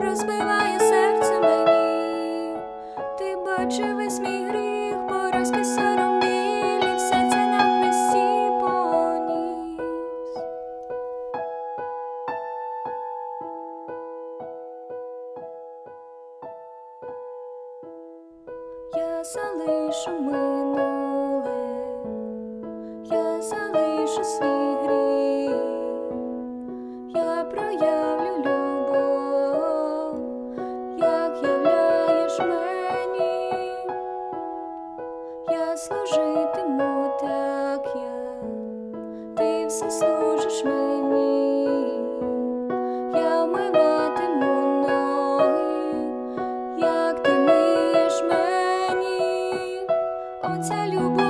розбиває серце мені, ти бачив весь мій гріх, поразки сором білі, все це на хресті поніс. Я залишу минуле, служиш мені, я вмиватиму ноги як ти миєш мені, оця любов